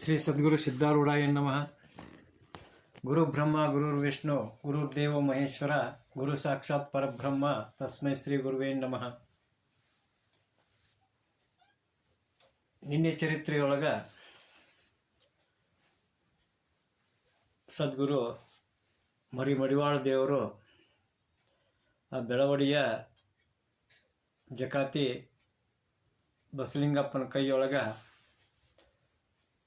ಶ್ರೀ ಸದ್ಗುರು ಸಿದ್ಧಾರೂಢಾಯ ನಮಃ. ಗುರು ಬ್ರಹ್ಮ ಗುರುರ್ ವಿಷ್ಣು ಗುರುದೇವ ಮಹೇಶ್ವರ, ಗುರು ಸಾಕ್ಷಾತ್ ಪರಬ್ರಹ್ಮ, ತಸ್ಮೈ ಶ್ರೀ ಗುರುವೇ ನಮಃ. ನಿನ್ನೆ ಚರಿತ್ರೆಯೊಳಗ ಸದ್ಗುರು ಮರಿ ಮಡಿವಾಳ ದೇವರು ಆ ಬೆಳವಡಿಯ ಜಕಾತಿ ಬಸಲಿಂಗಪ್ಪನ ಕೈಯೊಳಗ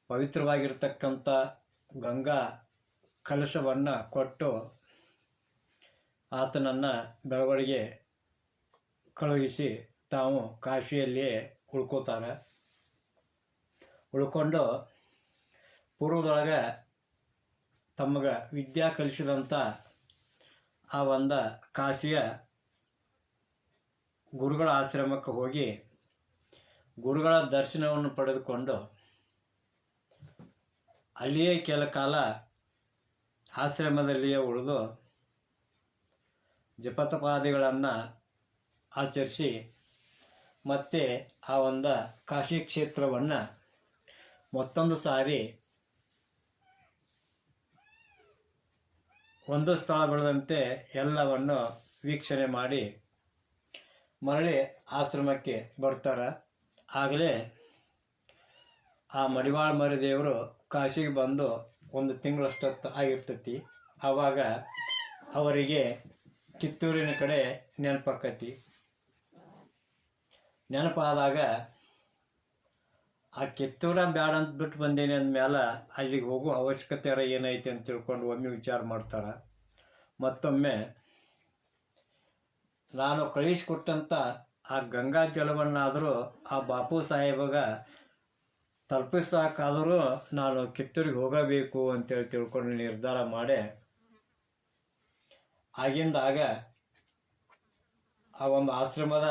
ಪವಿತ್ರವಾಗಿರ್ತಕ್ಕಂಥ ಗಂಗಾ ಕಲಶವನ್ನು ಕೊಟ್ಟು ಆತನನ್ನು ಬೆಳವಳಿಗೆ ಕಳುಹಿಸಿ ತಾವು ಕಾಶಿಯಲ್ಲಿಯೇ ಉಳ್ಕೋತಾರೆ. ಉಳ್ಕೊಂಡು ಪೂರ್ವದೊಳಗೆ ತಮಗೆ ವಿದ್ಯಾ ಕಲಿಸಿದಂಥ ಆ ಒಂದು ಕಾಶಿಯ ಗುರುಗಳ ಆಶ್ರಮಕ್ಕೆ ಹೋಗಿ ಗುರುಗಳ ದರ್ಶನವನ್ನು ಪಡೆದುಕೊಂಡು ಅಲ್ಲಿಯೇ ಕೆಲ ಕಾಲ ಆಶ್ರಮದಲ್ಲಿಯೇ ಉಳಿದು ಜಪತಪಾದಿಗಳನ್ನು ಆಚರಿಸಿ ಮತ್ತೆ ಆ ಒಂದು ಕಾಶಿ ಕ್ಷೇತ್ರವನ್ನು ಮತ್ತೊಂದು ಸಾರಿ ಒಂದು ಸ್ಥಳ ಬೆಳೆದಂತೆ ಎಲ್ಲವನ್ನು ವೀಕ್ಷಣೆ ಮಾಡಿ ಮರಳಿ ಆಶ್ರಮಕ್ಕೆ ಬರ್ತಾರೆ. ಆಗಲೇ ಆ ಮಡಿವಾಳ ಮರಿದೇವರು ಕಾಶಿಗೆ ಬಂದು ಒಂದು ತಿಂಗಳಷ್ಟೊತ್ತು ಆಗಿರ್ತೈತಿ. ಆವಾಗ ಅವರಿಗೆ ಕಿತ್ತೂರಿನ ಕಡೆ ನೆನಪಾಕತಿ. ನೆನಪಾದಾಗ ಆ ಕಿತ್ತೂರ ಬ್ಯಾಡ ಅಂತ ಬಿಟ್ಟು ಬಂದೇನೆ ಅಂದಮೇಲೆ ಅಲ್ಲಿಗೆ ಹೋಗೋ ಅವಶ್ಯಕತೆ ಏನೈತೆ ಅಂತ ತಿಳ್ಕೊಂಡು ಒಮ್ಮೆ ವಿಚಾರ ಮಾಡ್ತಾರೆ. ಮತ್ತೊಮ್ಮೆ ನಾನು ಕಳಿಸಿಕೊಟ್ಟಂಥ ಆ ಗಂಗಾ ಜಲವನ್ನಾದರೂ ಆ ಬಾಪು ಸಾಹೇಬಗ ತಲುಪಿಸಾಕಾದರೂ ನಾನು ಕಿತ್ತೂರಿಗೆ ಹೋಗಬೇಕು ಅಂತೇಳಿ ತಿಳ್ಕೊಂಡು ನಿರ್ಧಾರ ಮಾಡಿ ಆಗಿಂದಾಗ ಆ ಒಂದು ಆಶ್ರಮದ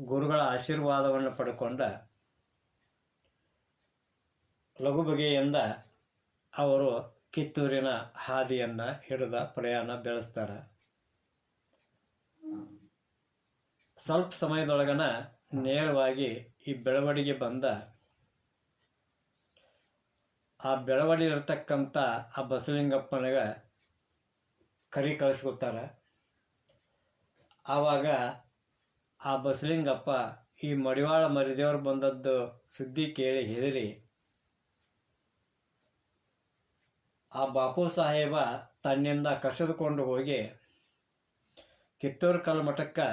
ಗುರುಗಳ ಆಶೀರ್ವಾದವನ್ನು ಪಡ್ಕೊಂಡು ಲಘು ಬಗೆಯಿಂದ ಅವರು ಕಿತ್ತೂರಿನ ಹಾದಿಯನ್ನು ಹಿಡಿದ ಪ್ರಯಾಣ ಬೆಳೆಸ್ತಾರೆ. ಸ್ವಲ್ಪ ಸಮಯದೊಳಗನ ನೇರವಾಗಿ ಈ ಬೆಳವಣಿಗೆ ಬಂದ ಆ ಬೆಳವಡಿ ಇರತಕ್ಕಂಥ ಆ ಬಸಲಿಂಗಪ್ಪನಿಗೆ ಕರಿ ಕಳಿಸ್ಕೊತಾರೆ ಆವಾಗ ಆ ಬಸಲಿಂಗಪ್ಪ ಈ ಮಡಿವಾಳ ಮರಿದೇವ್ರು ಬಂದದ್ದು ಸುದ್ದಿ ಕೇಳಿ ಹೆದರಿ, ಆ ಬಾಪು ಸಾಹೇಬ ತನ್ನಿಂದ ಕಸಿದುಕೊಂಡು ಹೋಗಿ ಕಿತ್ತೂರು ಕಲ್ಮಠಕ್ಕೆ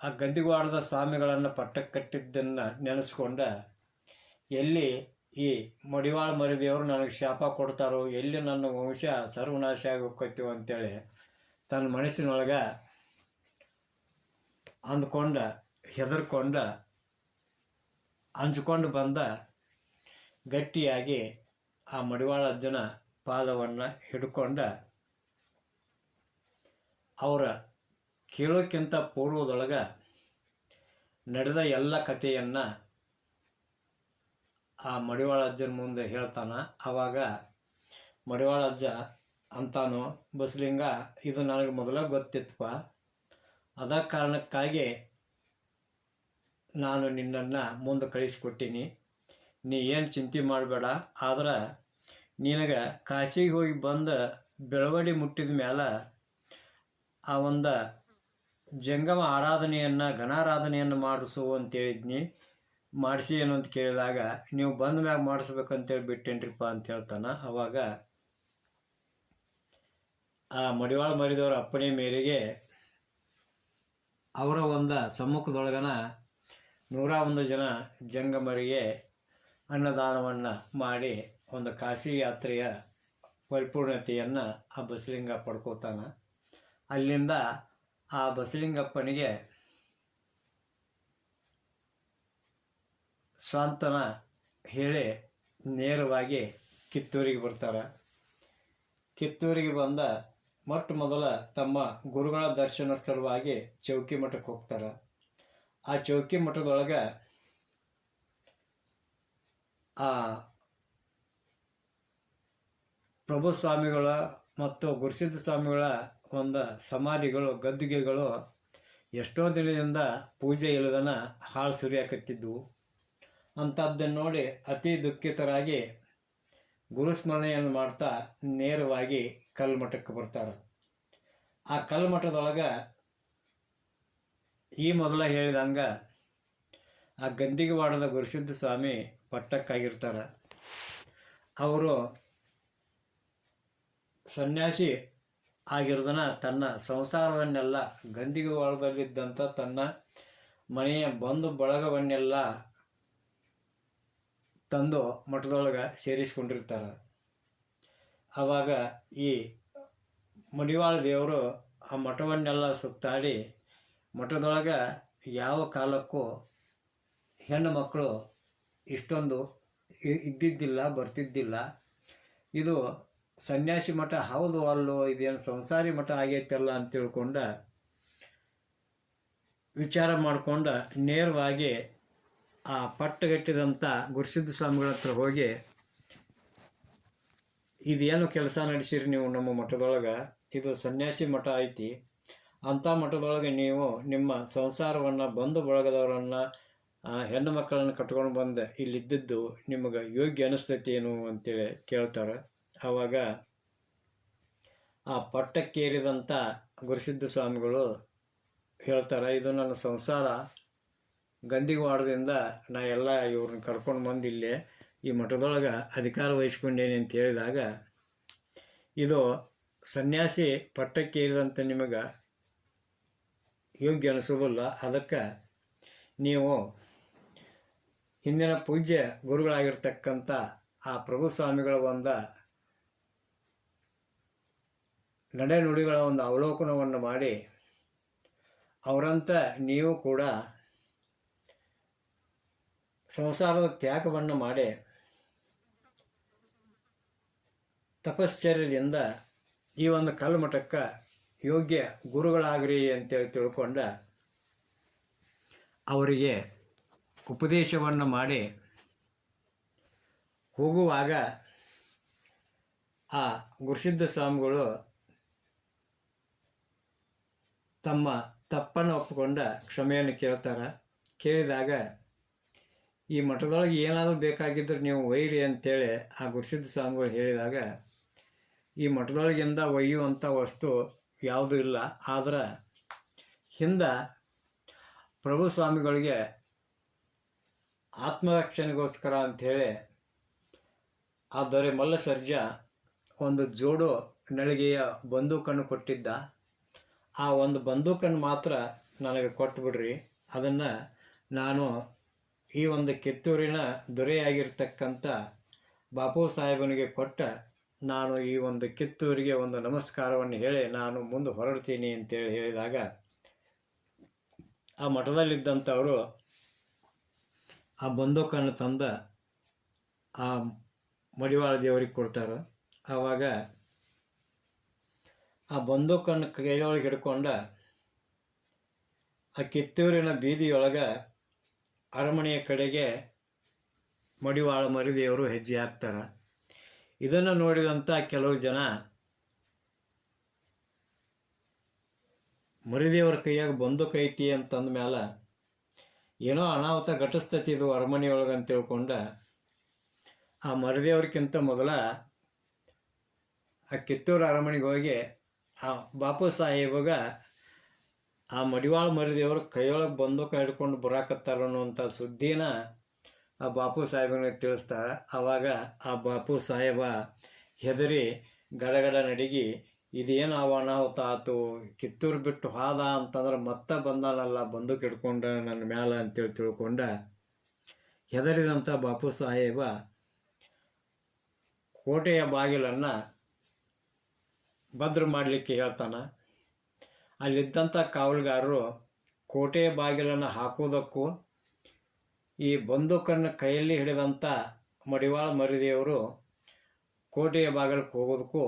ಆ ಗಂದಿಗವಾಡದ ಸ್ವಾಮಿಗಳನ್ನು ಪಟ್ಟಕ್ಕೆ ಕಟ್ಟಿದ್ದನ್ನು ನೆನೆಸ್ಕೊಂಡ, ಎಲ್ಲಿ ಈ ಮಡಿವಾಳ ಮರಿದೇವರು ನನಗೆ ಶಾಪ ಕೊಡ್ತಾರೋ, ಎಲ್ಲಿ ನನ್ನ ವಂಶ ಸರ್ವನಾಶ ಆಗೋಕ್ಕೈತಿವ ಅಂತೇಳಿ ತನ್ನ ಮನಸ್ಸಿನೊಳಗೆ ಅಂದ್ಕೊಂಡ, ಹೆದರ್ಕೊಂಡ ಹಂಚ್ಕೊಂಡು ಬಂದ ಗಟ್ಟಿಯಾಗಿ ಆ ಮಡಿವಾಳ ಅಜ್ಜನ ಪಾದವನ್ನು ಹಿಡ್ಕೊಂಡ ಅವರ ಕೇಳೋಕ್ಕಿಂತ ಪೂರ್ವದೊಳಗೆ ನಡೆದ ಎಲ್ಲ ಕಥೆಯನ್ನು ಆ ಮಡಿವಾಳ ಅಜ್ಜನ ಮುಂದೆ ಹೇಳ್ತಾನೆ ಆವಾಗ ಮಡಿವಾಳ ಅಜ್ಜ ಅಂತಾನು, ಬಸಲಿಂಗ, ಇದು ನನಗೆ ಮೊದಲ ಗೊತ್ತಿತ್ತಪ್ಪ ಅದ ಕಾರಣಕ್ಕಾಗಿ ನಾನು ನಿನ್ನನ್ನು ಮುಂದೆ ಕಳಿಸಿಕೊಟ್ಟೀನಿ. ನೀ ಏನು ಚಿಂತೆ ಮಾಡಬೇಡ, ಆದ್ರೆ ನಿನಗೆ ಕಾಶಿಗೆ ಹೋಗಿ ಬಂದು ಬೆಳವಡಿ ಮುಟ್ಟಿದ ಮೇಲೆ ಆ ಒಂದು ಜಂಗಮ ಆರಾಧನೆಯನ್ನು, ಘನಾರಾಧನೆಯನ್ನು ಮಾಡಿಸು ಅಂತೇಳಿದ್ನಿ. ಮಾಡಿಸಿ ಏನು ಅಂತ ಕೇಳಿದಾಗ, ನೀವು ಬಂದ ಮ್ಯಾಗ ಮಾಡಿಸ್ಬೇಕಂತೇಳಿ ಬಿಟ್ಟೇನ್ರಿಪ್ಪ ಅಂತ ಹೇಳ್ತಾನೆ. ಅವಾಗ ಆ ಮಡಿವಾಳ ಮರಿದವರ ಅಪ್ಪಣೆ ಮೇರೆಗೆ ಅವರ ಒಂದು ಸಮ್ಮುಖದೊಳಗನ ನೂರ ಒಂದು ಜನ ಜಂಗಮರಿಗೆ ಅನ್ನದಾನವನ್ನು ಮಾಡಿ ಒಂದು ಕಾಶಿ ಯಾತ್ರೆಯ ಪರಿಪೂರ್ಣತೆಯನ್ನು ಆ ಬಸಲಿಂಗ ಪಡ್ಕೋತಾನೆ. ಅಲ್ಲಿಂದ ಆ ಬಸಲಿಂಗಪ್ಪನಿಗೆ ಸ್ವಾಂತನ ಹೇಳಿ ನೇರವಾಗಿ ಕಿತ್ತೂರಿಗೆ ಬರ್ತಾರೆ. ಕಿತ್ತೂರಿಗೆ ಬಂದ ಮೊಟ್ಟ ಮೊದಲ ತಮ್ಮ ಗುರುಗಳ ದರ್ಶನ ಸಲುವಾಗಿ ಚೌಕಿ ಮಠಕ್ಕೆ ಹೋಗ್ತಾರೆ. ಆ ಚೌಕಿ ಮಠದೊಳಗೆ ಆ ಪ್ರಭು ಸ್ವಾಮಿಗಳ ಮತ್ತು ಗುರುಸಿದ್ಧ ಸ್ವಾಮಿಗಳ ಒಂದು ಸಮಾಧಿಗಳು, ಗದ್ದುಗೆಗಳು ಎಷ್ಟೋ ದಿನದಿಂದ ಪೂಜೆ ಇಲ್ಲದನ ಹಾಳು ಸುರಿಯಾಕತ್ತಿದ್ವು. ಅಂಥದ್ದನ್ನು ನೋಡಿ ಅತಿ ದುಃಖಿತರಾಗಿ ಗುರುಸ್ಮರಣೆಯನ್ನು ಮಾಡ್ತಾ ನೇರವಾಗಿ ಕಲ್ಮಠಕ್ಕೆ ಬರ್ತಾರೆ. ಆ ಕಲ್ಮಠದೊಳಗೆ ಈ ಮೊದಲ ಹೇಳಿದಂಗೆ ಆ ಗಂದಿಗವಾಡದ ಗುರುಸಿದ್ಧ ಸ್ವಾಮಿ ಪಟ್ಟಕ್ಕಾಗಿರ್ತಾರೆ. ಅವರು ಸನ್ಯಾಸಿ ಆಗಿರೋದನ್ನ ತನ್ನ ಸಂಸಾರವನ್ನೆಲ್ಲ ಗಂದಿಗವಾಡದಲ್ಲಿದ್ದಂಥ ತನ್ನ ಮನೆಯ ಬಂಧು ಬಳಗವನ್ನೆಲ್ಲ ತಂದು ಮಠದೊಳಗೆ ಸೇರಿಸ್ಕೊಂಡಿರ್ತಾರೆ. ಆವಾಗ ಈ ಮಡಿವಾಳ ದೇವರು ಆ ಮಠವನ್ನೆಲ್ಲ ಸುತ್ತಾಡಿ ಮಠದೊಳಗೆ ಯಾವ ಕಾಲಕ್ಕೂ ಹೆಣ್ಣು ಮಕ್ಕಳು ಇಷ್ಟೊಂದು ಇದ್ದಿದ್ದಿಲ್ಲ, ಬರ್ತಿದ್ದಿಲ್ಲ. ಇದು ಸನ್ಯಾಸಿ ಮಠ ಹೌದು ಅಲ್ಲೋ ಇದೇನು ಸಂಸಾರಿ ಮಠ ಆಗೈತಲ್ಲ ಅಂತ ತಿಳ್ಕೊಂಡ ವಿಚಾರ ಮಾಡ್ಕೊಂಡ ನೇರವಾಗಿ ಆ ಪಟ್ಟುಗಟ್ಟಿದಂಥ ಗುರುಸಿದ್ಧ ಸ್ವಾಮಿಗಳ ಹತ್ರ ಹೋಗಿ, ಇದೇನು ಕೆಲಸ ನಡೆಸಿರಿ ನೀವು ನಮ್ಮ ಮಠದೊಳಗೆ? ಇದು ಸನ್ಯಾಸಿ ಮಠ ಐತಿ. ಅಂಥ ಮಠದೊಳಗೆ ನೀವು ನಿಮ್ಮ ಸಂಸಾರವನ್ನು ಬಂಧು ಬಳಗದವರನ್ನು ಹೆಣ್ಣು ಮಕ್ಕಳನ್ನು ಕಟ್ಕೊಂಡು ಬಂದೆ ಇಲ್ಲಿದ್ದದ್ದು ನಿಮಗೆ ಯೋಗ್ಯ ಅನಿಸ್ತೈತಿ ಏನು ಅಂತೇಳಿ ಕೇಳ್ತಾರೆ. ಆವಾಗ ಆ ಪಟ್ಟಕ್ಕೇರಿದಂಥ ಗುರುಸಿದ್ಧ ಸ್ವಾಮಿಗಳು ಹೇಳ್ತಾರೆ, ಇದು ನನ್ನ ಸಂಸಾರ. ಗಂದಿಗವಾಡದಿಂದ ನಾ ಎಲ್ಲ ಇವ್ರನ್ನ ಕರ್ಕೊಂಡು ಬಂದು ಇಲ್ಲಿ ಈ ಮಠದೊಳಗೆ ಅಧಿಕಾರ ವಹಿಸ್ಕೊಂಡೇನೆ ಅಂತ ಹೇಳಿದಾಗ, ಇದು ಸನ್ಯಾಸಿ ಪಟ್ಟಕ್ಕೆ ಇರಿದಂಥ ನಿಮಗೆ ಯೋಗ್ಯ ಅನಿಸೋದಿಲ್ಲ. ಅದಕ್ಕೆ ನೀವು ಹಿಂದಿನ ಪೂಜ್ಯ ಗುರುಗಳಾಗಿರ್ತಕ್ಕಂಥ ಆ ಪ್ರಭು ಸ್ವಾಮಿಗಳ ಒಂದು ನಡೆ ನುಡಿಗಳ ಒಂದು ಅವಲೋಕನವನ್ನು ಮಾಡಿ, ಅವರಂತ ನೀವು ಕೂಡ ಸಂಸಾರದ ತ್ಯಾಗವನ್ನು ಮಾಡಿ ತಪಶ್ಚರ್ಯದಿಂದ ಈ ಒಂದು ಕಲ್ಮಠಕ್ಕೆ ಯೋಗ್ಯ ಗುರುಗಳಾಗ್ರಿ ಅಂತೇಳಿ ತಿಳ್ಕೊಂಡ ಅವರಿಗೆ ಉಪದೇಶವನ್ನು ಮಾಡಿ ಹೋಗುವಾಗ ಆ ಗುರುಸಿದ್ಧ ಸ್ವಾಮಿಗಳು ತಮ್ಮ ತಪ್ಪನ್ನು ಒಪ್ಪಿಕೊಂಡ ಕ್ಷಮೆಯನ್ನು ಕೇಳ್ತಾರೆ. ಕೇಳಿದಾಗ ಈ ಮಠದೊಳಗೆ ಏನಾದರೂ ಬೇಕಾಗಿದ್ದರೆ ನೀವು ಒಯ್ಯಿರಿ ಅಂತೇಳಿ ಆ ಗುರುಸಿದ್ಧ ಸ್ವಾಮಿಗಳು ಹೇಳಿದಾಗ, ಈ ಮಠದೊಳಗಿಂದ ಒಯ್ಯುವಂಥ ವಸ್ತು ಯಾವುದೂ ಇಲ್ಲ. ಆದ್ರೆ ಹಿಂದೆ ಪ್ರಭು ಸ್ವಾಮಿಗಳಿಗೆ ಆತ್ಮರಕ್ಷಣೆಗೋಸ್ಕರ ಅಂಥೇಳಿ ಆ ದೊರೆ ಮಲ್ಲ ಸರ್ಜ ಒಂದು ಜೋಡು ನಳಿಗೆಯ ಬಂದೂಕನ್ನು ಕೊಟ್ಟಿದ್ದ. ಆ ಒಂದು ಬಂದೂಕನ್ನು ಮಾತ್ರ ನನಗೆ ಕೊಟ್ಟುಬಿಡ್ರಿ ಅದನ್ನು ನಾನು ಈ ಒಂದು ಕಿತ್ತೂರಿನ ದೊರೆಯಾಗಿರ್ತಕ್ಕಂಥ ಬಾಪು ಸಾಹೇಬನಿಗೆ ಕೊಟ್ಟ ನಾನು ಈ ಒಂದು ಕಿತ್ತೂರಿಗೆ ಒಂದು ನಮಸ್ಕಾರವನ್ನು ಹೇಳಿ ನಾನು ಮುಂದೆ ಹೊರಡ್ತೀನಿ ಅಂತೇಳಿ ಹೇಳಿದಾಗ ಆ ಮಠದಲ್ಲಿದ್ದಂಥವರು ಆ ಬಂದೂಕನ್ನು ತಂದ ಆ ಮಡಿವಾಳ ದೇವರಿಗೆ ಕೊಡ್ತಾರೆ. ಆವಾಗ ಆ ಬಂದೂಕನ್ನು ಕೈಯೊಳಗೆ ಹಿಡ್ಕೊಂಡ ಆ ಕಿತ್ತೂರಿನ ಬೀದಿಯೊಳಗೆ ಅರಮನೆಯ ಕಡೆಗೆ ಮಡಿವಾಳ ಮರಿದೇವರು ಹೆಜ್ಜೆ ಹಾಕ್ತಾರೆ. ಇದನ್ನು ನೋಡಿದಂಥ ಕೆಲವು ಜನ ಮರಿದೆಯವರ ಕೈಯಾಗ ಬಂದೂಕ ಐತಿ ಅಂತಂದ ಮೇಲೆ ಏನೋ ಅನಾಹುತ ಘಟಿಸ್ತತಿ ಇದು ಅರಮನೆಯೊಳಗೆ ಅಂತ ತಿಳ್ಕೊಂಡ ಆ ಮರಿದೇವ್ರಕ್ಕಿಂತ ಮೊದಲ ಆ ಕಿತ್ತೂರು ಅರಮನೆಗೆ ಹೋಗಿ ಆ ಬಾಪು ಸಾಹೇಬಗ ಆ ಮಡಿವಾಳ ಮರಿದೇವರು ಕೈಯೊಳಗೆ ಬಂದೂಕ ಹಿಡ್ಕೊಂಡು ಬರಾಕತ್ತಾರ ಅನ್ನುವಂಥ ಸುದ್ದಿನ ಆ ಬಾಪು ಸಾಹೇಬನಿಗೆ ತಿಳಿಸ್ತಾರೆ ಆವಾಗ ಆ ಬಾಪು ಸಾಹೇಬ ಹೆದರಿ ಗಡಗಡ ನಡಿಗಿ, ಇದೇನು ಅನಾಹುತ ಆತು? ಕಿತ್ತೂರು ಬಿಟ್ಟು ಹಾದ ಅಂತಂದ್ರೆ ಮತ್ತೆ ಬಂದಾನಲ್ಲ ಬಂದೂಕ್ ಹಿಡ್ಕೊಂಡ ನನ್ನ ಮ್ಯಾಲ ಅಂತೇಳಿ ತಿಳ್ಕೊಂಡ ಹೆದರಿದಂಥ ಬಾಪು ಸಾಹೇಬ, ಕೋಟೆಯ ಬಾಗಿಲನ್ನು ಭದ್ರ ಮಾಡಲಿಕ್ಕೆ ಹೇಳ್ತಾನೆ. ಅಲ್ಲಿದ್ದಂಥ ಕಾವಲುಗಾರರು ಕೋಟೆಯ ಬಾಗಿಲನ್ನು ಹಾಕೋದಕ್ಕೂ ಈ ಬಂದೂಕನ್ನು ಕೈಯಲ್ಲಿ ಹಿಡಿದಂಥ ಮಡಿವಾಳ ಮರಿದೇವರು ಕೋಟೆಯ ಬಾಗಿಲಕ್ಕೆ ಹೋಗೋದಕ್ಕೂ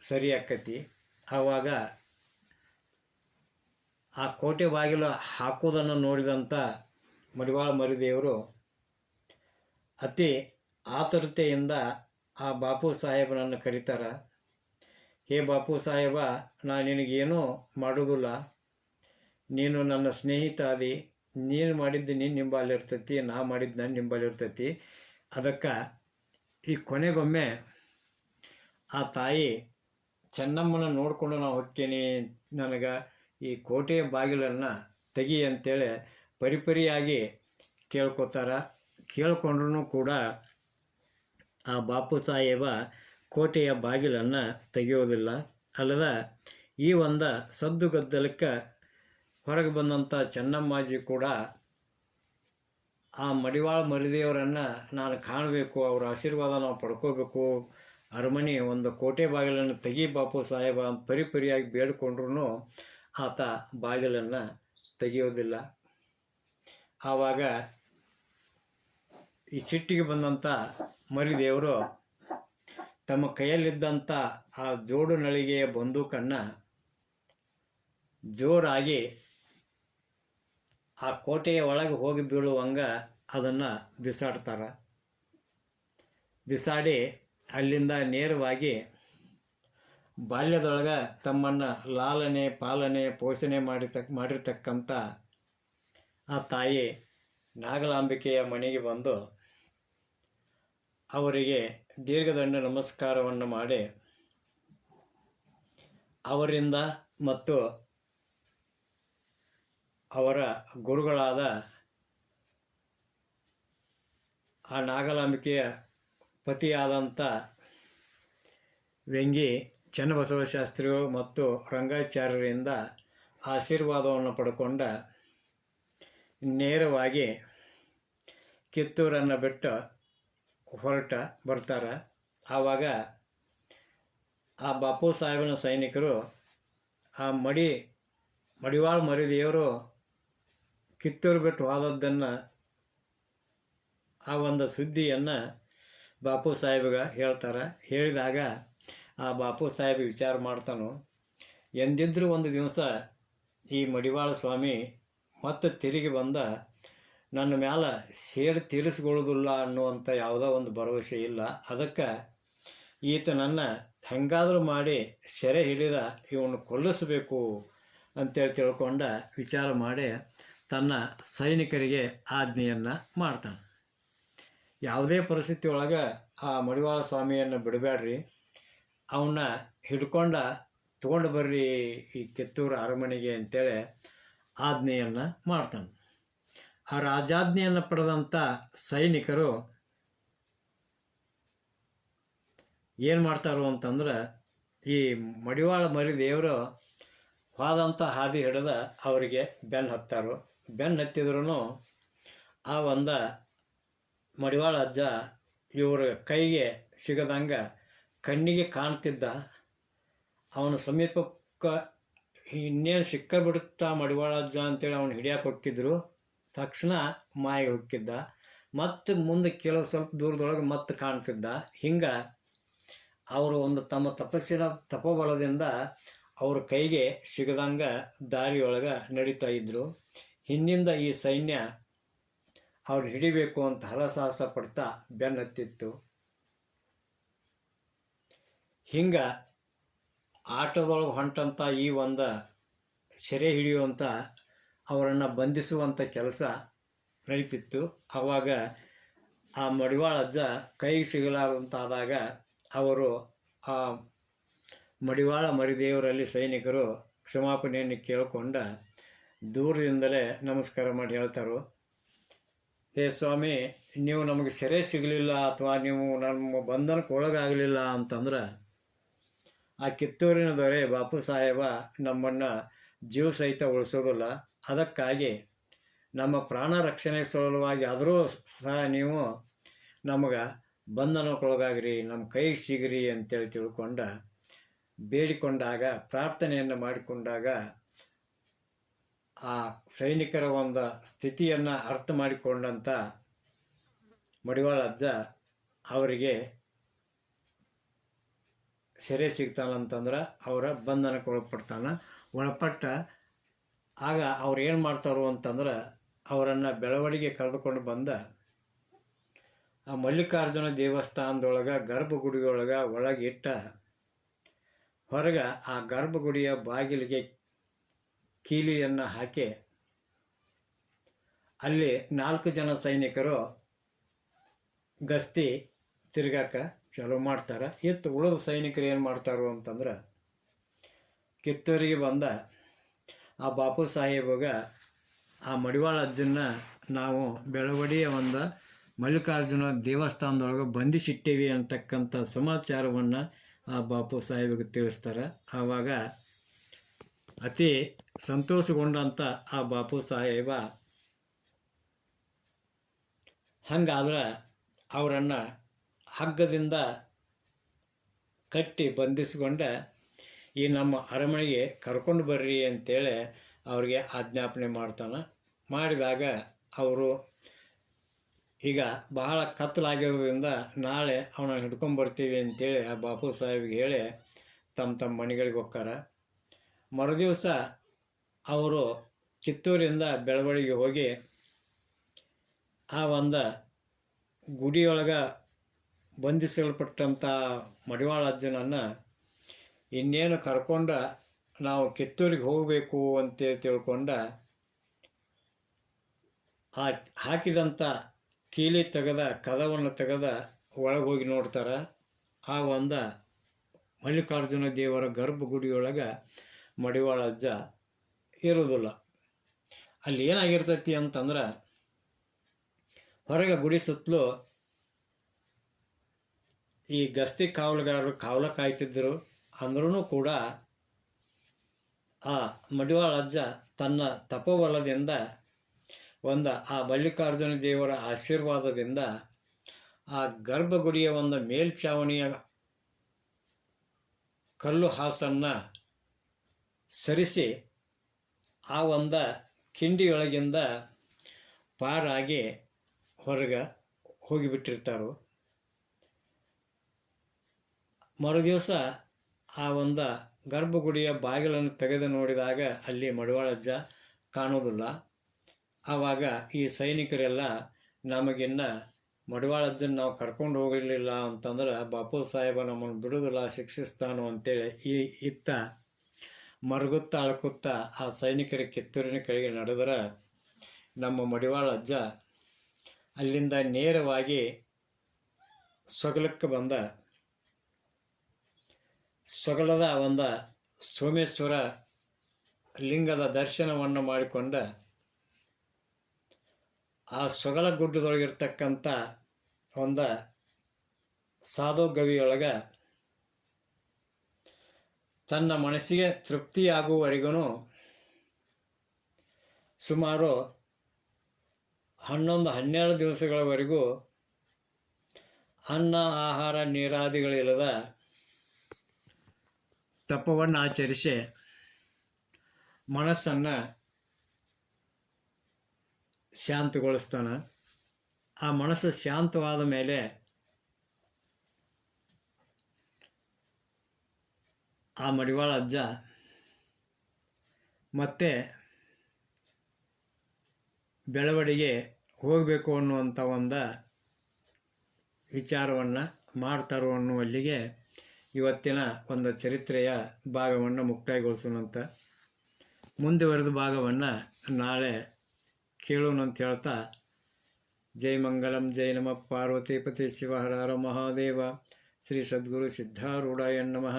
ಸರಿ ಆಕತಿ. ಆವಾಗ ಆ ಕೋಟೆ ಬಾಗಿಲು ಹಾಕೋದನ್ನು ನೋಡಿದಂಥ ಮಡಿವಾಳ ಮರಿದೇವರು ಅತಿ ಆತುರತೆಯಿಂದ ಆ ಬಾಪು ಸಾಹೇಬನನ್ನು ಕರೀತಾರೆ. ಹೇ ಬಾಪು ಸಾಹೇಬ, ನಾ ನಿನಗೇನೂ ಮಾಡೋದಿಲ್ಲ. ನೀನು ನನ್ನ ಸ್ನೇಹಿತ ಅದಿ ನೀನು ಮಾಡಿದ್ದು ನಿನ್ನ ನಿಂಬಲ್ಲಿ ಇರ್ತೈತಿ ನಾ ಮಾಡಿದ್ದು ನನ್ನ ನಿಂಬಲ್ಲಿ ಇರ್ತೈತಿ ಅದಕ್ಕೆ ಈ ಕೊನೆಗೊಮ್ಮೆ ಆ ತಾಯಿ ಚೆನ್ನಮ್ಮನ ನೋಡಿಕೊಂಡು ನಾವು ಹೋಗ್ತೀನಿ ನನಗೆ, ಈ ಕೋಟೆಯ ಬಾಗಿಲನ್ನು ತೆಗಿ ಅಂತೇಳಿ ಪರಿಪರಿಯಾಗಿ ಕೇಳ್ಕೊತಾರ. ಕೇಳ್ಕೊಂಡ್ರೂ ಕೂಡ ಆ ಬಾಪು ಸಾಹೇಬ ಕೋಟೆಯ ಬಾಗಿಲನ್ನು ತೆಗೆಯೋದಿಲ್ಲ ಅಲ್ಲದ ಈ ಒಂದು ಸದ್ದು ಗದ್ದಲಕ್ಕೆ ಹೊರಗೆ ಬಂದಂಥ ಚೆನ್ನಮ್ಮಾಜಿ ಕೂಡ ಆ ಮಡಿವಾಳ ಮರಿದೇವರನ್ನು ನಾನು ಕಾಣಬೇಕು, ಅವರ ಆಶೀರ್ವಾದ ನಾವು ಪಡ್ಕೋಬೇಕು. ಅರಮನೆ ಒಂದು ಕೋಟೆ ಬಾಗಿಲನ್ನು ತೆಗಿ ಬಾಪು ಸಾಹೇಬ ಅಂತ ಪರಿ ಪರಿಯಾಗಿ ಬೇಡಿಕೊಂಡ್ರೂ ಆತ ಬಾಗಿಲನ್ನು ತೆಗೆಯೋದಿಲ್ಲ. ಆವಾಗ ಈ ಚಿಟ್ಟಿಗೆ ಬಂದಂಥ ಮರಿದೇವರು ತಮ್ಮ ಕೈಯಲ್ಲಿದ್ದಂಥ ಆ ಜೋಡು ನಳಿಗೆಯ ಬಂದೂಕನ್ನು ಜೋರಾಗಿ ಆ ಕೋಟೆಯ ಒಳಗೆ ಹೋಗಿ ಬೀಳುವಂಗ ಅದನ್ನು ಬಿಸಾಡ್ತಾರೆ. ಬಿಸಾಡಿ ಅಲ್ಲಿಂದ ನೇರವಾಗಿ ಬಾಲ್ಯದೊಳಗೆ ತಮ್ಮನ್ನು ಲಾಲನೆ, ಪಾಲನೆ, ಪೋಷಣೆ ಮಾಡಿರ್ತಕ್ಕ ಮಾಡಿರ್ತಕ್ಕಂಥ ಆ ತಾಯಿ ನಾಗಲಾಂಬಿಕೆಯ ಮನೆಗೆ ಬಂದು ಅವರಿಗೆ ದೀರ್ಘದಂಡ ನಮಸ್ಕಾರವನ್ನು ಮಾಡಿ, ಅವರಿಂದ ಮತ್ತು ಅವರ ಗುರುಗಳಾದ ಆ ನಾಗಲಾಂಬಿಕೆಯ ಪತಿಯಾದಂಥ ವ್ಯಂಗಿ ಚನ್ನಬಸವ ಶಾಸ್ತ್ರಿಗಳು ಮತ್ತು ರಂಗಾಚಾರ್ಯರಿಂದ ಆಶೀರ್ವಾದವನ್ನು ಪಡ್ಕೊಂಡ ನೇರವಾಗಿ ಕಿತ್ತೂರನ್ನು ಬಿಟ್ಟು ಹೊರಟ ಬರ್ತಾರೆ. ಆವಾಗ ಆ ಬಾಪು ಸಾಹೇಬನ ಸೈನಿಕರು ಆ ಮಡಿ, ಮಡಿವಾಳ ಮರಿದೇವರು ಕಿತ್ತೂರು ಬಿಟ್ಟು ಹೋದದ್ದನ್ನು, ಆ ಒಂದು ಸುದ್ದಿಯನ್ನು ಬಾಪು ಸಾಹೇಬ್ಗೆ ಹೇಳ್ತಾರೆ. ಹೇಳಿದಾಗ ಆ ಬಾಪು ಸಾಹೇಬ್ ವಿಚಾರ ಮಾಡ್ತಾನು, ಎಂದಿದ್ರೂ ಒಂದು ದಿವಸ ಈ ಮಡಿವಾಳ ಸ್ವಾಮಿ ಮತ್ತೆ ತಿರುಗಿ ಬಂದ ನನ್ನ ಮ್ಯಾಲ ಸೇಡು ತೀರಿಸ್ಕೊಳ್ಳೋದಿಲ್ಲ ಅನ್ನುವಂಥ ಯಾವುದೋ ಒಂದು ಭರವಸೆ ಇಲ್ಲ. ಅದಕ್ಕೆ ಈತ ನನ್ನ ಹೆಂಗಾದರೂ ಮಾಡಿ ಸೆರೆ ಹಿಡಿದ ಇವನು ಕೊಲ್ಲಿಸಬೇಕು ಅಂತೇಳಿ ತಿಳ್ಕೊಂಡ ವಿಚಾರ ಮಾಡಿ ತನ್ನ ಸೈನಿಕರಿಗೆ ಆಜ್ಞೆಯನ್ನು ಮಾಡ್ತಾನೆ. ಯಾವುದೇ ಪರಿಸ್ಥಿತಿ ಒಳಗೆ ಆ ಮಡಿವಾಳ ಸ್ವಾಮಿಯನ್ನು ಬಿಡಬೇಡ್ರಿ ಅವನ್ನ ಹಿಡ್ಕೊಂಡ ತೊಗೊಂಡು ಬರ್ರಿ ಈ ಕಿತ್ತೂರು ಅರಮನೆಗೆ ಅಂತೇಳಿ ಆಜ್ಞೆಯನ್ನು ಮಾಡ್ತಾನೆ. ಆ ರಾಜಾಜ್ಞೆಯನ್ನು ಪಡೆದಂಥ ಸೈನಿಕರು ಏನು ಮಾಡ್ತಾರೋ ಅಂತಂದ್ರೆ ಈ ಮಡಿವಾಳ ಮರಿ ದೇವರು ಹೋದಂಥ ಹಾದಿ ಹಿಡಿದ ಅವರಿಗೆ ಬೆನ್ನು ಹತ್ತಾರು. ಬೆನ್ನು ಹತ್ತಿದ್ರು ಆ ಒಂದು ಮಡಿವಾಳ ಅಜ್ಜ ಇವರ ಕೈಗೆ ಸಿಗದಂಗೆ ಕಣ್ಣಿಗೆ ಕಾಣ್ತಿದ್ದ. ಅವನ ಸಮೀಪಕ್ಕೆ ಇನ್ನೇನು ಸಿಕ್ಕ ಬಿಡುತ್ತಾ ಮಡಿವಾಳ ಅಜ್ಜ ಅಂತೇಳಿ ಅವನು ಹಿಡಿಯಕ್ಕೆ ಹೋಗ್ತಿದ್ರು ತಕ್ಷಣ ಮಾಯ ಹೋಗ್ತಿದ್ದ. ಮತ್ತು ಮುಂದೆ ಕೆಲವು ಸ್ವಲ್ಪ ದೂರದೊಳಗೆ ಮತ್ತೆ ಕಾಣ್ತಿದ್ದ. ಹಿಂಗೆ ಅವರು ಒಂದು ತಮ್ಮ ತಪಸ್ಸಿನ ತಪೋಬಲದಿಂದ ಅವ್ರ ಕೈಗೆ ಸಿಗದಂಗೆ ದಾರಿಯೊಳಗೆ ನಡೀತಾ ಇದ್ದರು ಹಿಂದಿಂದ ಈ ಸೈನ್ಯ ಅವ್ರು ಹಿಡಿಬೇಕು ಅಂತ ಹರಸಾಹಸ ಪಡ್ತಾ ಬೆನ್ನತ್ತಿತ್ತು ಹಿಂಗೆ ಆಟದೊಳಗೆ ಹೊಂಟಂಥ ಈ ಒಂದು ಸೆರೆ ಹಿಡಿಯುವಂಥ ಅವರನ್ನು ಬಂಧಿಸುವಂಥ ಕೆಲಸ ನಡೀತಿತ್ತು. ಆವಾಗ ಆ ಮಡಿವಾಳ ಅಜ್ಜ ಕೈಗೆ ಸಿಗಲಾರಂತಾದಾಗ ಅವರು ಆ ಮಡಿವಾಳ ಮರಿದೇವರಲ್ಲಿ ಸೈನಿಕರು ಕ್ಷಮಾಪಣೆಯನ್ನು ಕೇಳಿಕೊಂಡ ದೂರದಿಂದಲೇ ನಮಸ್ಕಾರ ಮಾಡಿ ಹೇಳ್ತಾರೆ ಹೇ ಸ್ವಾಮಿ, ನೀವು ನಮಗೆ ಸೆರೆ ಸಿಗಲಿಲ್ಲ ಅಥವಾ ನೀವು ನಮ್ಮ ಬಂಧನಕ್ಕೆ ಒಳಗಾಗಲಿಲ್ಲ ಅಂತಂದ್ರೆ ಆ ಕಿತ್ತೂರಿನ ದೊರೆ ಬಾಪು ಸಾಹೇಬ ನಮ್ಮನ್ನು ಜೀವ ಸಹಿತ ಉಳಿಸೋದಿಲ್ಲ. ಅದಕ್ಕಾಗಿ ನಮ್ಮ ಪ್ರಾಣ ರಕ್ಷಣೆ ಸಲುವಾಗಿ ಆದರೂ ಸಹ ನೀವು ನಮಗೆ ಬಂಧನಕ್ಕೊಳಗಾಗ್ರಿ ನಮ್ಮ ಕೈಗೆ ಸಿಗ್ರಿ ಅಂತೇಳಿ ತಿಳ್ಕೊಂಡ ಬೇಡಿಕೊಂಡಾಗ, ಪ್ರಾರ್ಥನೆಯನ್ನು ಮಾಡಿಕೊಂಡಾಗ ಆ ಸೈನಿಕರ ಒಂದು ಸ್ಥಿತಿಯನ್ನು ಅರ್ಥ ಮಾಡಿಕೊಂಡಂಥ ಮಡಿವಾಳ ಅಜ್ಜ ಅವರಿಗೆ ಸೆರೆ ಸಿಗ್ತಾನಂತಂದ್ರೆ ಅವರ ಬಂಧನಕ್ಕೆ ಒಳಪಡ್ತಾನೆ ಒಳಪಟ್ಟ ಆಗ ಅವ್ರು ಏನು ಮಾಡ್ತಾರೋ ಅಂತಂದ್ರೆ ಅವರನ್ನು ಬೆಳವಣಿಗೆ ಕರೆದುಕೊಂಡು ಬಂದ ಆ ಮಲ್ಲಿಕಾರ್ಜುನ ದೇವಸ್ಥಾನದೊಳಗೆ ಗರ್ಭಗುಡಿಯೊಳಗೆ ಒಳಗಿಟ್ಟ ಹೊರಗೆ ಆ ಗರ್ಭಗುಡಿಯ ಬಾಗಿಲಿಗೆ ಕೀಲಿಯನ್ನು ಹಾಕಿ ಅಲ್ಲಿ ನಾಲ್ಕು ಜನ ಸೈನಿಕರು ಗಸ್ತಿ ತಿರ್ಗಾಕ ಚಾಲೂ ಮಾಡ್ತಾರೆ. ಇತ್ತು ಉಳಿದ ಸೈನಿಕರು ಏನು ಮಾಡ್ತಾರೋ ಅಂತಂದ್ರೆ ಕಿತ್ತೂರಿಗೆ ಬಂದ ಆ ಬಾಪು ಸಾಹೇಬಗ ಆ ಮಡಿವಾಳ ಅಜ್ಜನ್ನ ನಾವು ಬೆಳವಡಿಯ ಒಂದು ಮಲ್ಲಿಕಾರ್ಜುನ ದೇವಸ್ಥಾನದೊಳಗೆ ಬಂಧಿಸಿಟ್ಟೇವಿ ಅಂತಕ್ಕಂಥ ಸಮಾಚಾರವನ್ನು ಆ ಬಾಪು ಸಾಹೇಬಿಗೆ ತಿಳಿಸ್ತಾರೆ. ಆವಾಗ ಅತಿ ಸಂತೋಷಗೊಂಡಂಥ ಆ ಬಾಪು ಸಾಹೇಬ ಹಂಗಾದ್ರೆ ಅವರನ್ನು ಹಗ್ಗದಿಂದ ಕಟ್ಟಿ ಬಂಧಿಸಿಕೊಂಡ ಈ ನಮ್ಮ ಅರಮನೆಗೆ ಕರ್ಕೊಂಡು ಬರ್ರಿ ಅಂತೇಳಿ ಅವ್ರಿಗೆ ಆಜ್ಞಾಪನೆ ಮಾಡ್ತಾನೆ. ಮಾಡಿದಾಗ ಅವರು ಈಗ ಬಹಳ ಕತ್ತಲಾಗಿರೋದ್ರಿಂದ ನಾಳೆ ಅವನ ಹಿಡ್ಕೊಂಬರ್ತೀವಿ ಅಂತೇಳಿ ಆ ಬಾಪು ಸಾಹೇಬ್ಗೆ ಹೇಳಿ ತಮ್ಮ ತಮ್ಮ ಮನೆಗಳಿಗೆ ಹೋಗ್ತಾರೆ. ಮರುದಿವಸ ಅವರು ಕಿತ್ತೂರಿಂದ ಬೆಳವಳಿಗೆ ಹೋಗಿ ಆ ಒಂದು ಗುಡಿಯೊಳಗೆ ಬಂಧಿಸಲ್ಪಟ್ಟಂಥ ಮಡಿವಾಳ ಅಜ್ಜನನ್ನು ಇನ್ನೇನು ಕರ್ಕೊಂಡ ನಾವು ಕಿತ್ತೂರಿಗೆ ಹೋಗಬೇಕು ಅಂತೇಳಿ ತಿಳ್ಕೊಂಡ, ಆ ಹಾಕಿದಂಥ ಕೀಲಿ ತೆಗೆದ ಕದವನ್ನು ತೆಗೆದ ಒಳಗೆ ಹೋಗಿ ನೋಡ್ತಾರೆ. ಆ ಒಂದ ಮಲ್ಲಿಕಾರ್ಜುನ ದೇವರ ಗರ್ಭಗುಡಿಯೊಳಗೆ ಮಡಿವಾಳ ಅಜ್ಜ ಇರೋದಿಲ್ಲ. ಅಲ್ಲಿ ಏನಾಗಿರ್ತೈತಿ ಅಂತಂದ್ರೆ ಹೊರಗೆ ಗುಡಿ ಸುತ್ತಲೂ ಈ ಗಸ್ತಿ ಕಾವಲುಗಾರರು ಕಾವಲ ಕಾಯ್ತಿದ್ದರು ಅಂದ್ರೂ ಕೂಡ ಆ ಮಡಿವಾಳ ಅಜ್ಜ ತನ್ನ ತಪೋಬಲದಿಂದ ಒಂದು ಆ ಮಲ್ಲಿಕಾರ್ಜುನ ದೇವರ ಆಶೀರ್ವಾದದಿಂದ ಆ ಗರ್ಭಗುಡಿಯ ಒಂದು ಮೇಲ್ಛಾವಣಿಯ ಕಲ್ಲು ಹಾಸನ್ನು ಸರಿಸಿ ಆ ಒಂದು ಕಿಂಡಿಯೊಳಗಿಂದ ಪಾರಾಗಿ ಹೊರಗೆ ಹೋಗಿಬಿಟ್ಟಿರ್ತಾರೋ. ಮರುದಿವಸ ಆ ಒಂದು ಗರ್ಭಗುಡಿಯ ಬಾಗಿಲನ್ನು ತೆಗೆದು ನೋಡಿದಾಗ ಅಲ್ಲಿ ಮಡಿವಾಳಜ್ಜ ಕಾಣೋದಿಲ್ಲ ಆವಾಗ ಈ ಸೈನಿಕರೆಲ್ಲ, ನಮಗಿನ್ನ ಮಡಿವಾಳಜ್ಜನ ನಾವು ಕರ್ಕೊಂಡು ಹೋಗಿರಲಿಲ್ಲ ಅಂತಂದ್ರೆ ಬಾಪು ಸಾಹೇಬ ನಮ್ಮನ್ನು ಬಿಡುವುದಿಲ್ಲ, ಶಿಕ್ಷಿಸ್ತಾನು ಅಂತೇಳಿ ಈ ಇತ್ತ ಮರುಗುತ್ತ ಅಳ್ಕುತ್ತಾ ಆ ಸೈನಿಕರ ಕಿತ್ತೂರಿನ ಕೆಳಗೆ ನಡೆದ್ರೆ ನಮ್ಮ ಮಡಿವಾಳ ಅಜ್ಜ ಅಲ್ಲಿಂದ ನೇರವಾಗಿ ಸೊಗಲಕ್ಕೆ ಬಂದ. ಸೊಗಲದ ಒಂದು ಸೋಮೇಶ್ವರ ಲಿಂಗದ ದರ್ಶನವನ್ನು ಮಾಡಿಕೊಂಡ ಆ ಸೊಗಲ ಗುಡ್ಡದೊಳಗಿರ್ತಕ್ಕಂಥ ಒಂದು ಸಾಧು ಗವಿಯೊಳಗೆ ತನ್ನ ಮನಸ್ಸಿಗೆ ತೃಪ್ತಿಯಾಗುವವರೆಗೂ ಸುಮಾರು ಹನ್ನೊಂದು, ಹನ್ನೆರಡು ದಿವಸಗಳವರೆಗೂ ಅನ್ನ, ಆಹಾರ, ನೀರಾದಿಗಳಿಲ್ಲದ ತಪವನ್ನು ಆಚರಿಸಿ ಮನಸ್ಸನ್ನು ಶಾಂತಗೊಳಿಸ್ತಾನೆ. ಆ ಮನಸ್ಸು ಶಾಂತವಾದ ಮೇಲೆ ಆ ಮಡಿವಾಳ ಅಜ್ಜ ಮತ್ತೆ ಬೆಳವಡಿಗೆ ಹೋಗಬೇಕು ಅನ್ನುವಂಥ ಒಂದು ವಿಚಾರವನ್ನು ಮಾಡ್ತಾರೋ ಅನ್ನುವಲ್ಲಿಗೆ ಇವತ್ತಿನ ಒಂದು ಚರಿತ್ರೆಯ ಭಾಗವನ್ನು ಮುಕ್ತಾಯಗೊಳಿಸೋಣಂತ. ಮುಂದುವರೆದ ಭಾಗವನ್ನು ನಾಳೆ ಕೇಳೋಣ ಅಂತ ಹೇಳ್ತಾ, ಜೈ ಮಂಗಲಂ, ಜೈ ನಮ, ಪಾರ್ವತಿಪತಿ ಶಿವಹರ ಮಹಾದೇವ, ಶ್ರೀ ಸದ್ಗುರು ಸಿದ್ಧಾರೂಢಾಯ ನಮಃ.